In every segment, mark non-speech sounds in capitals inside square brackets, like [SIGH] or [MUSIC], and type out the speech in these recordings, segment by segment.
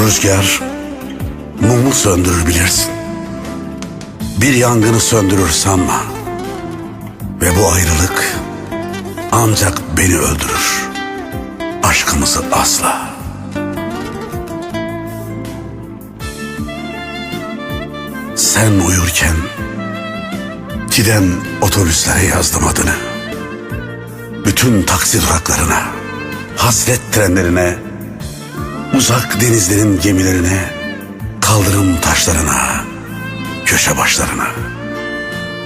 Rüzgar mumu söndürür bilirsin. Bir yangını söndürür sanma. Ve bu ayrılık ancak beni öldürür. Aşkımızı asla. Sen uyurken giden otobüslere yazdım adını. Bütün taksi duraklarına, hasret trenlerine, uzak denizlerin gemilerine, kaldırım taşlarına, köşe başlarına.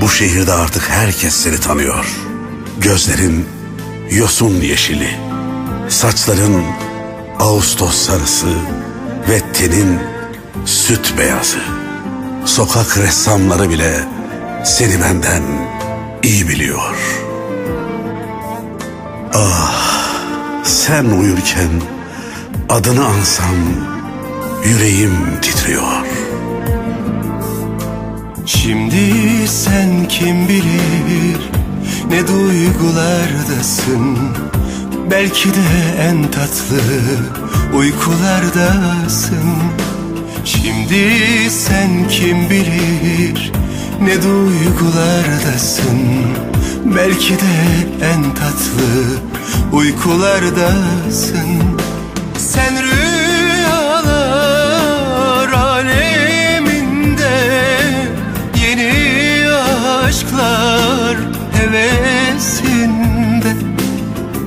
Bu şehirde artık herkes seni tanıyor. Gözlerin yosun yeşili, saçların Ağustos sarısı ve tenin süt beyazı. Sokak ressamları bile seni benden iyi biliyor. Ah, sen uyurken adını ansam yüreğim titriyor. Şimdi sen kim bilir ne duygulardasın? Belki de en tatlı uykulardasın. Şimdi sen kim bilir ne duygulardasın? Belki de en tatlı uykulardasın hevesinde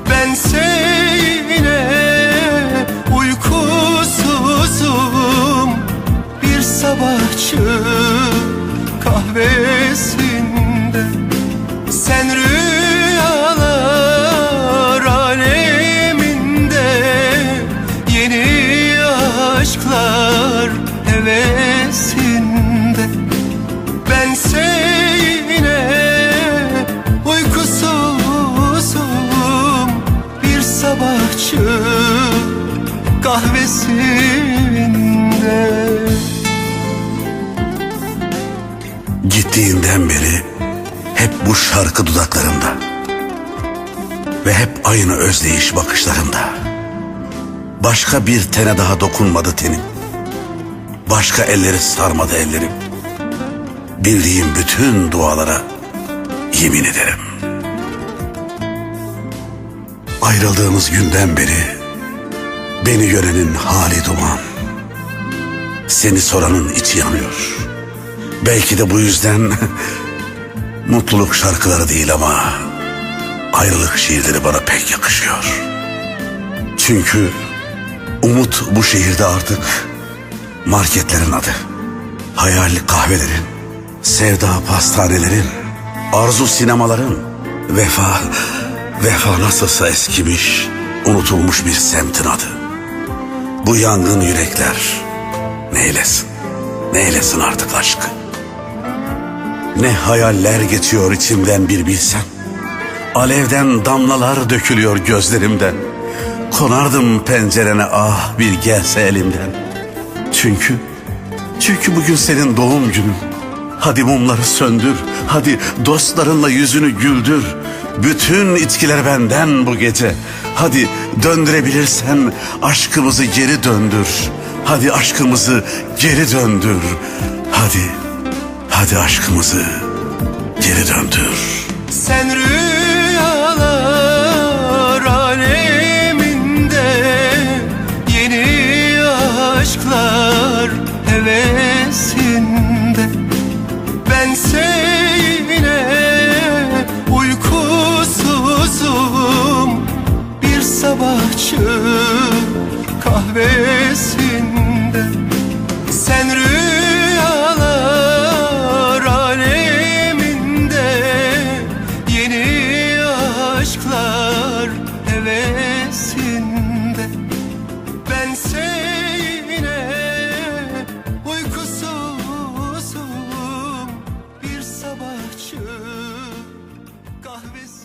Bense yine uykusuzum. Bir sabahçı kahvesinde Sen rüyalar kahvesinde Gittiğinden beri hep bu şarkı dudaklarında ve hep aynı özleyiş bakışlarında. Başka bir tene daha dokunmadı tenim. Başka elleri sarmadı ellerim. Bildiğim bütün dualara yemin ederim. Ayrıldığımız günden beri beni görenin hali duman. Seni soranın içi yanıyor. Belki de bu yüzden [LAUGHS] mutluluk şarkıları değil ama ayrılık şiirleri bana pek yakışıyor. Çünkü umut bu şehirde artık marketlerin adı. Hayal kahvelerin, sevda pastanelerin, arzu sinemaların, vefa, vefa nasılsa eskimiş, unutulmuş bir semtin adı. Bu yangın yürekler neylesin, neylesin artık aşkı. Ne hayaller geçiyor içimden bir bilsen. Alevden damlalar dökülüyor gözlerimden. Konardım pencerene ah bir gelse elimden. Çünkü, çünkü bugün senin doğum günün. Hadi mumları söndür, hadi dostlarınla yüzünü güldür. Bütün içkiler benden bu gece. Hadi döndürebilirsen aşkımızı geri döndür. Hadi aşkımızı geri döndür. Hadi, hadi aşkımızı geri döndür. Sen rüyalar kulübesinde Sen rüyalar aleminde Yeni aşklar hevesinde. Bense yine uykusuzum Bir sabahçı kahvesi.